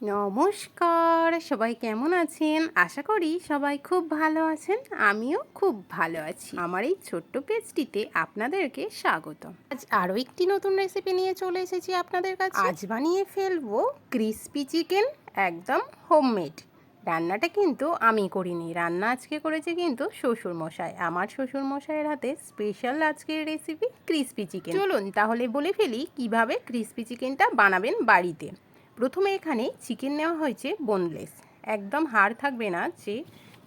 নমস্কার, সবাই কেমন আছেন? আশা করি সবাই খুব ভালো আছেন, আমিও খুব ভালো আছি। আমার এই ছোট্ট পেজটিতে আপনাদেরকে স্বাগত আজ আরও একটি নতুন রেসিপি নিয়ে চলে এসেছি আপনাদের কাছে। আজ বানিয়ে ফেলব ক্রিসপি চিকেন একদম হোমমেড রান্নাটা কিন্তু আমি করিনি, রান্না আজকে করেছে কিন্তু শ্বশুর মশাই আমার শ্বশুর মশাইয়ের হাতে স্পেশাল আজকের রেসিপি ক্রিসপি চিকেন চলুন তাহলে বলে ফেলি কীভাবে ক্রিসপি চিকেনটা বানাবেন বাড়িতে। প্রথমে এখানে চিকেন নেওয়া হয়েছে বোনলেস একদম হাড় থাকবে না যে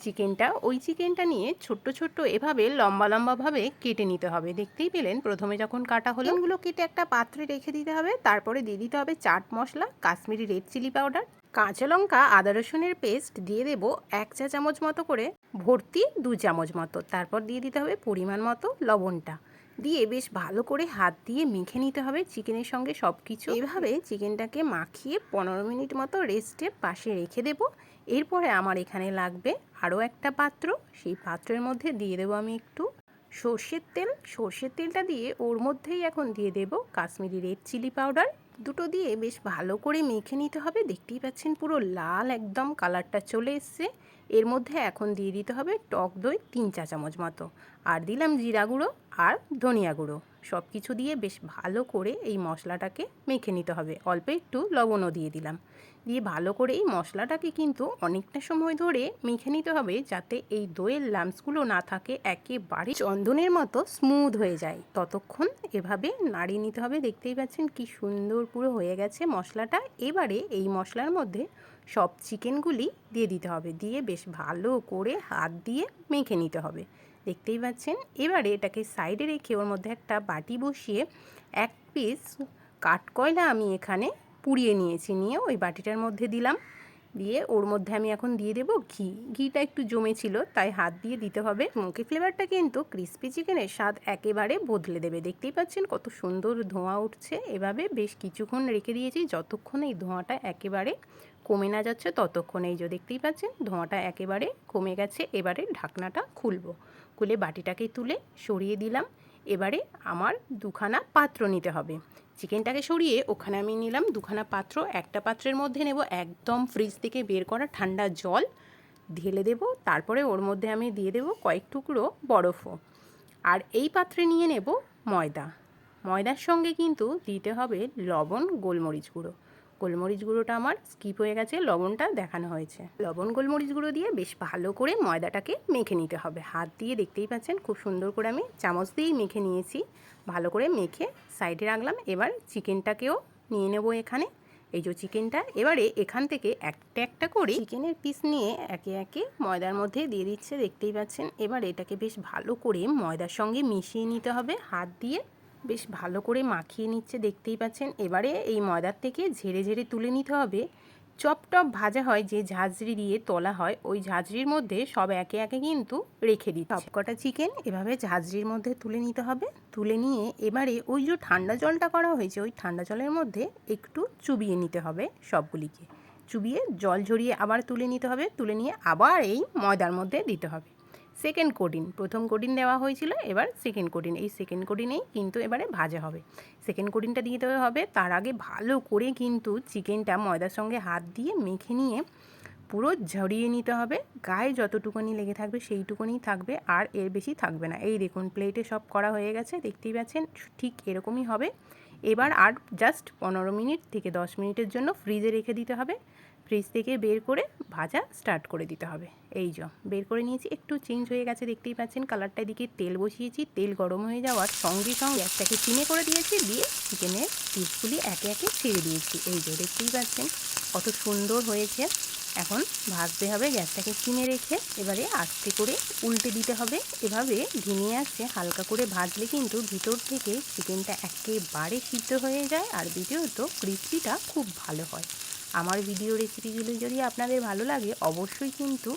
চিকেনটা ওই চিকেনটা নিয়ে ছোট্ট ছোট্ট এভাবে লম্বা লম্বাভাবে কেটে নিতে হবে। দেখতেই পেলেন, প্রথমে যখন কাটা হলো ওগুলো কেটে একটা পাত্রে রেখে দিতে হবে। তারপরে দিয়ে দিতে হবে chaat masala, Kashmiri red chilli powder কাঁচা লঙ্কা, আদা রসুনের পেস্ট দিয়ে দেবো এক চা চামচ মতো করে। ভর্তি দু চামচ মতো। তারপর দিয়ে দিতে হবে পরিমাণ মতো লবণটা। দিয়ে বেশ ভালো করে হাত দিয়ে মেখে নিতে হবে। চিকেনের সঙ্গে সব কিছু এভাবে চিকেনটাকে মাখিয়ে পনেরো মিনিট মতো রেস্টে পাশে রেখে দেবো। এরপরে আমার এখানে লাগবে আরও একটা পাত্র। সেই পাত্রের মধ্যে দিয়ে দেবো আমি একটু সর্ষের তেল। সর্ষের তেলটা দিয়ে ওর মধ্যেই এখন দিয়ে দেবো কাশ্মীরি রেড চিলি পাউডার। দুটো দিয়ে বেশ ভালো করে মেখে নিতে হবে। দেখতেই পাচ্ছেন পুরো লাল একদম কালারটা চলে এসছে। এর মধ্যে এখন দিয়ে দিতে হবে টক দই তিন চা চামচ মতো। আর দিলাম জিরা গুঁড়ো। আর ধনিয়া গুঁড়ো। সব কিছু দিয়ে বেশ ভালো করে এই মশলাটাকে মেখে নিতে হবে। অল্প একটু লবণও দিয়ে দিলাম। দিয়ে ভালো করে এই মশলাটাকে কিন্তু অনেকটা সময় ধরে মেখে নিতে হবে যাতে এই দইয়ের লামসগুলো না থাকে, একেবারে চন্দনের মতো স্মুথ হয়ে যায়। ততক্ষণ এভাবে নাড়িয়ে নিতে হবে। দেখতেই পাচ্ছেন কি সুন্দর পুরো হয়ে গেছে মশলাটা। এবারে এই মশলার মধ্যে সব চিকেনগুলি দিয়ে দিতে হবে। দিয়ে বেশ ভালো করে হাত দিয়ে মেখে নিতে হবে। দেখতেই পাচ্ছেন। এবারে এটাকে সাইডে রেখে ওর মধ্যে একটা বাটি বসিয়ে এক পিস কাঠকয়লা আমি এখানে পুড়িয়ে নিয়েছি, নিয়ে ওই বাটিটার মধ্যে দিলাম। দিয়ে ওর মধ্যে আমি এখন দিয়ে দেবো ঘি। ঘিটা একটু জমেছিল, তাই হাত দিয়ে দিতে হবে। স্মোকি ফ্লেভারটা কিন্তু ক্রিস্পি চিকেনের স্বাদ একেবারে বদলে দেবে। দেখতেই পাচ্ছেন কত সুন্দর ধোঁয়া উঠছে। এভাবে বেশ কিছুক্ষণ রেখে দিয়েছি, যতক্ষণ এই ধোঁয়াটা একেবারে কমে না যাচ্ছে, ততক্ষণ এই যে দেখতেই পাচ্ছেন, ধোঁয়াটা একেবারে কমে গেছে। এবারে ঢাকনাটা খুলবো। খুলে বাটিটাকে তুলে সরিয়ে দিলাম। এবারে আমার দুখানা পাত্র নিতে হবে। চিকেনটাকে সরিয়ে ওখানে আমি নিলাম দুখানা পাত্র, একটা পাত্রের মধ্যে নেব একদম ফ্রিজ থেকে বের করা ঠান্ডা জল, ঢেলে দেব, তারপরে ওর মধ্যে আমি দিয়ে দেব কয়েক টুকরো বরফও। আর এই পাত্রে নিয়ে নেব ময়দা। ময়দার সঙ্গে কিন্তু দিতে হবে লবণ, গোলমরিচ গুঁড়ো। গোলমরিচ গুঁড়োটা আমার স্কিপ হয়ে গেছে, লবণটা দেখানো হয়েছে। লবণ গোলমরিচ গুঁড়ো দিয়ে বেশ ভালো করে ময়দাটাকে মেখে নিতে হবে। হাত দিয়ে দেখতেই পাচ্ছেন, খুব সুন্দর করে আমি চামচ দিয়েই মেখে নিয়েছি। ভালো করে মেখে সাইডে রাখলাম, এবার চিকেনটাকেও নিয়ে নেব এখানে। এই যে চিকেনটা, এবারে এখান থেকে একটা একটা করে চিকেনের পিস নিয়ে একে একে ময়দার মধ্যে দিয়ে দিচ্ছে, দেখতেই পাচ্ছেন। এবার এটাকে বেশ ভালো করে ময়দার সঙ্গে মিশিয়ে নিতে হবে, হাত দিয়ে। বেশ ভালো করে মাখিয়ে নিচ্ছে, দেখতেই পাচ্ছেন। এবারে এই ময়দার থেকে ঝেড়ে ঝেড়ে তুলে নিতে হবে। চপ টপ ভাজা হয়, যে ঝাঁঝরি দিয়ে তোলা হয়, ওই ঝাঁঝরির মধ্যে সব একে একে কিন্তু রেখে দিই সবকটা চিকেন এভাবে ঝাঁঝরির মধ্যে তুলে নিতে হবে। তুলে নিয়ে এবারে ওই যে ঠান্ডা জলটা করা হয়েছে, ওই ঠান্ডা জলের মধ্যে একটু চুবিয়ে নিতে হবে সবগুলিকে। চুবিয়ে জল ঝরিয়ে আবার তুলে নিতে হবে। তুলে নিয়ে আবার এই ময়দার মধ্যে দিতে হবে। সেকেন্ড কোডিন প্রথম কোডিন দেওয়া হয়েছিল, এবার সেকেন্ড কোডিন এই সেকেন্ড কোডিনেই কিন্তু এবারে ভাজা হবে। সেকেন্ড কোডিনটা দিয়ে দেওয়া হবে। তার আগে ভালো করে কিন্তু চিকেনটা ময়দার সঙ্গে হাত দিয়ে মেখে নিয়ে পুরো ঝরিয়ে নিতে হবে। গায়ে যতটুকুনি লেগে থাকবে সেইটুকুনি থাকবে, আর এর বেশি থাকবে না। এই দেখুন প্লেটে সব করা হয়ে গেছে, দেখতেই পাচ্ছেন, ঠিক এরকমই হবে। এবার আর জাস্ট পনেরো মিনিট থেকে দশ মিনিটের জন্য ফ্রিজে রেখে দিতে হবে। ফ্রিজ থেকে বের করে ভাজা স্টার্ট করে দিতে হবে। এই যে, বের করে নিয়েছি, একটু চেঞ্জ হয়ে গেছে, দেখতেই পাচ্ছেন কালারটা দিকে তেল বসিয়েছি, তেল গরম হয়ে যাওয়ার সঙ্গে সঙ্গে একটাকে চিনে করে দিয়েছি, দিয়ে চিকেনের পিসগুলি একে একে ছেড়ে দিয়েছি। এই যে, দেখতেই পাচ্ছেন কত সুন্দর হয়েছে। এখন ভাজতে হবে, গ্যাসটাকে চিনে রেখে এবারে আস্তে করে উল্টে দিতে হবে। এভাবে ধিমিয়ে আসছে, হালকা করে ভাজলে কিন্তু ভিতর থেকে চিকেনটা একেবারে সিদ্ধ হয়ে যায়, আর দ্বিতীয়ত ক্রিস্পিটা খুব ভালো হয়। আমার ভিডিও রেসিপিগুলো যদি আপনাদের ভালো লাগে, অবশ্যই কিন্তু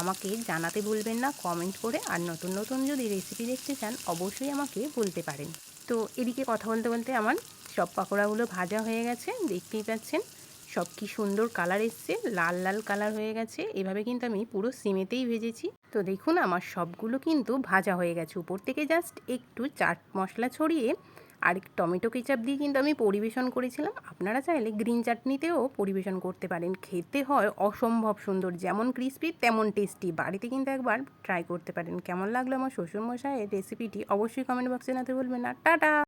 আমাকে জানাতে ভুলবেন না কমেন্ট করে, আর নতুন নতুন যদি রেসিপি দেখতে চান, অবশ্যই আমাকে বলতে পারেন। তো এদিকে কথা বলতে বলতে আমার সব পাকোড়াগুলো ভাজা হয়ে গেছে, দেখতেই পাচ্ছেন, সব কি সুন্দর কালার এসছে, লাল লাল কালার হয়ে গেছে, এভাবে কিন্তু আমি পুরো সিমেতেই ভেজেছি। তো দেখুন, আমার সবগুলো কিন্তু ভাজা হয়ে গেছে, উপর থেকে জাস্ট একটু চাট মশলা ছড়িয়ে আর টমেটো কেচাপ দিয়ে কিন্তু আমি পরিবেশন করেছিলাম। আপনারা চাইলে গ্রিন চাটনিতেও পরিবেশন করতে পারেন। খেতে হয় অসম্ভব সুন্দর, যেমন ক্রিস্পি তেমন টেস্টি বাড়িতে কিন্তু একবার ট্রাই করতে পারেন। কেমন লাগল আমার শ্বশুরমশাইয়ের রেসিপিটি অবশ্যই কমেন্ট বক্সে জানাতে বলবেন না। টাটা!